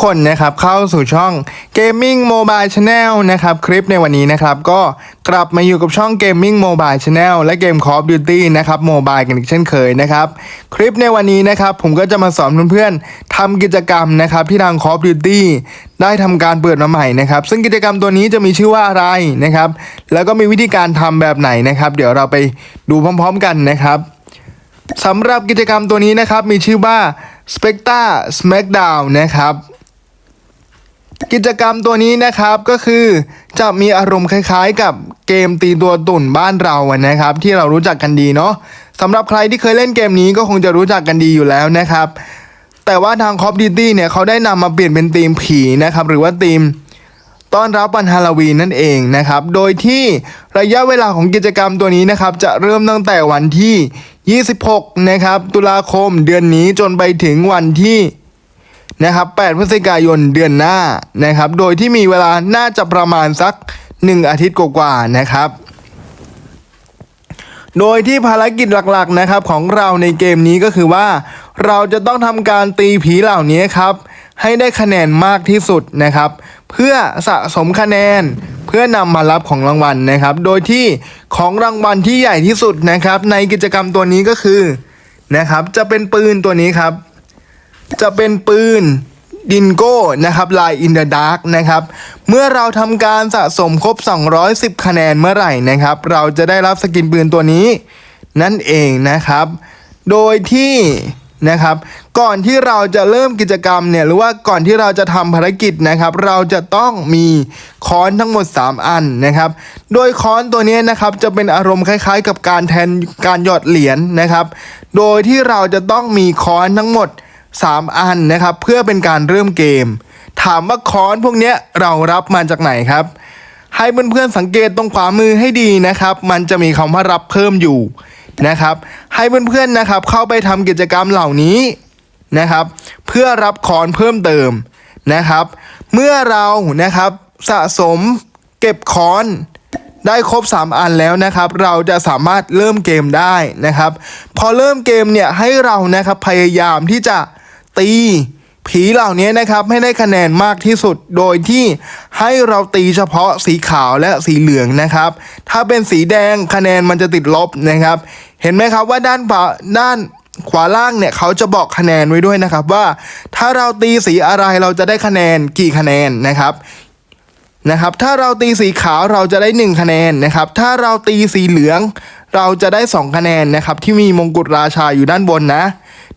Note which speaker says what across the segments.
Speaker 1: คนนะครับเข้าสู่ช่อง Gaming Mobile Channel นะครับคลิปในวันนี้นะครับก็กลับมาอยู่กับช่อง Gaming Mobile Channel และเกม Call of Duty นะครับ Mobile กันอีกเช่นเคยนะครับคลิปในวันนี้นะครับผมก็จะมาสอนเพื่อนๆทำกิจกรรมนะครับที่ทาง Call of Duty ได้ทำการเปิดมาใหม่นะครับซึ่งกิจกรรมตัวนี้จะมีชื่อว่าอะไรนะครับแล้วก็มีวิธีการทำแบบไหนนะครับ เดี๋ยวเราไปดูพร้อมๆกันนะครับสำหรับกิจกรรมตัวนี้นะครับมีชื่อว่า Spectre Smackdown นะครับ กิจกรรมตัวนี้นะครับก็คือจะมีอารมณ์คล้ายๆ กับเกมตีตัวตุ่นบ้านเราอะนะครับ ที่เรารู้จักกันดีเนาะสำหรับใครที่เคยเล่นเกมนี้ก็คงจะรู้จักกันดีอยู่แล้วนะครับ แต่ว่าทาง Call of Duty เนี่ยเขาได้นำมาเปลี่ยนเป็นธีมผีนะครับ หรือว่าธีมต้อนรับวันฮาโลวีนนั่นเองนะครับ โดยที่ระยะเวลาของกิจกรรมตัวนี้นะครับ จะเริ่มตั้งแต่วันที่ 26 นะครับ ตุลาคมเดือนนี้จนไปถึงวันที่ นะครับ 8 พฤศจิกายนเดือนหน้านะครับ โดยที่มีเวลาน่าจะประมาณสัก 1 อาทิตย์กว่าๆนะครับ โดยที่ภารกิจหลักๆนะครับของเราในเกมนี้ก็คือว่า เราจะต้องทำการตีผีเหล่านี้ครับ ให้ได้คะแนนมากที่สุดนะครับ เพื่อสะสมคะแนนเพื่อนำมารับของรางวัลนะครับ โดยที่ของรางวัลที่ใหญ่ที่สุดนะครับ ในกิจกรรมตัวนี้ก็คือนะครับ จะเป็นปืนตัวนี้ครับ จะเป็นปืนดินโก้นะครับลายอินเด e ดาร์กนะครับเมื่อเราทำการสะสมครบ 210 คะแนนเมื่อไหร่นะครับ เราจะได้รับสกินปืนตัวนี้ นั่นเองนะครับ โดยที่นะครับ ก่อนที่เราจะเริ่มกิจกรรมเนี่ยหรือว่าก่อนที่เราจะทำภารกิจนะครับ เราจะต้องมีค้อนทั้งหมด 3 อันนะครับ โดยค้อนตัวนี้นะครับจะเป็นอารมณ์คล้ายๆ กับการแทนการหยอดเหรียญนะครับ โดยที่เราจะต้องมีค้อนทั้งหมด 3 อันนะครับ เพื่อเป็นการเริ่มเกม ถามว่าค้อนพวกนี้เรารับมาจากไหนครับ ให้เพื่อนๆสังเกตตรงขวามือให้ดีนะครับ มันจะมีคำว่ารับเพิ่มอยู่นะครับ ให้เพื่อนๆนะครับ เข้าไปทำกิจกรรมเหล่านี้นะครับ เพื่อรับค้อนเพิ่มเติมนะครับ เมื่อเรานะครับสะสมเก็บค้อนได้ครบ 3 อันแล้วนะครับ เราจะสามารถเริ่มเกมได้นะครับ พอเริ่มเกมเนี่ยให้เรานะครับพยายามที่จะ ตีผีเหล่านี้นะครับให้ได้คะแนนมากที่สุด โดยที่ให้เราตีเฉพาะสีขาวและสีเหลืองนะครับ ถ้าเป็นสีแดงคะแนนมันจะติดลบนะครับ เห็นไหมครับว่าด้านขวาด้านขวาล่างเนี่ยเขาจะบอกคะแนนไว้ด้วยนะครับว่า ถ้าเราตีสีอะไรเราจะได้คะแนนกี่คะแนนนะครับนะครับ ถ้าเราตีสีขาวเราจะได้ 1 คะแนนนะครับ ถ้าเราตีสีเหลือง เราจะได้ 2 คะแนนนะครับ ที่มีมงกุฎราชาอยู่ด้านบนนะ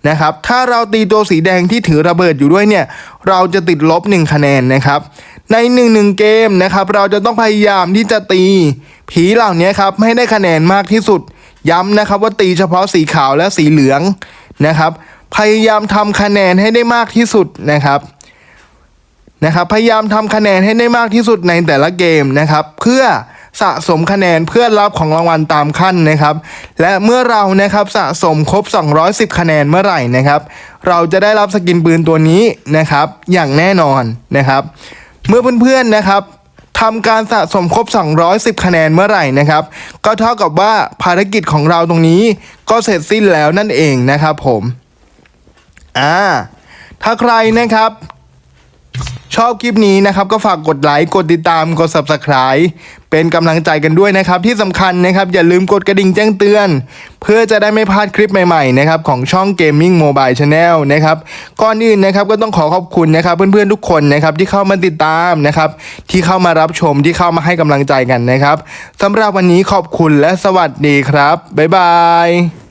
Speaker 1: นะครับ ถ้าเราตีตัวสีแดงที่ถือระเบิดอยู่ด้วยเนี่ย เราจะติดลบ 1 คะแนนนะครับ ใน1นึเกมนะครับ เราจะต้องพยายามที่จะตี ผีเหล่านี้ครับให้ได้คะแนนมากที่สุด ย้ำนะครับว่าตีเฉพาะสีขาวและสีเหลืองนะครับ พยายามทำคะแนนให้ได้มากที่สุดนะครับนะครับ พยายามทำคะแนนให้ได้มากที่สุดในแต่ละเกมนะครับ เพื่อ สะสมคะแนนเพื่อรับของรางวัลตามขั้นนะครับ และเมื่อเรานะครับสะสมครบ 210 คะแนนเมื่อไหร่นะครับ เราจะได้รับสกินปืนตัวนี้นะครับ อย่างแน่นอนนะครับ เมื่อเพื่อนๆนะครับทำการสะสมครบ 210 คะแนนเมื่อไหร่นะครับ ก็เท่ากับว่าภารกิจของเราตรงนี้ก็เสร็จสิ้นแล้วนั่นเองนะครับผม อ่า ถ้าใครนะครับ ชอบคลิปนี้นะครับก็ฝากกดไลค์กดติดตามกด subscribe เป็นกำลังใจกันด้วยนะครับ ที่สำคัญนะครับอย่าลืมกดกระดิ่งแจ้งเตือน เพื่อจะได้ไม่พลาดคลิปใหม่ๆนะครับของช่อง Gaming Mobile Channel นะครับก่อนอื่นนะครับก็ต้องขอขอบคุณนะครับเพื่อนๆทุกคนนะครับที่เข้ามาติดตามนะครับที่เข้ามารับชมที่เข้ามาให้กำลังใจกันนะครับสำหรับวันนี้ขอบคุณและสวัสดีครับบ๊ายบาย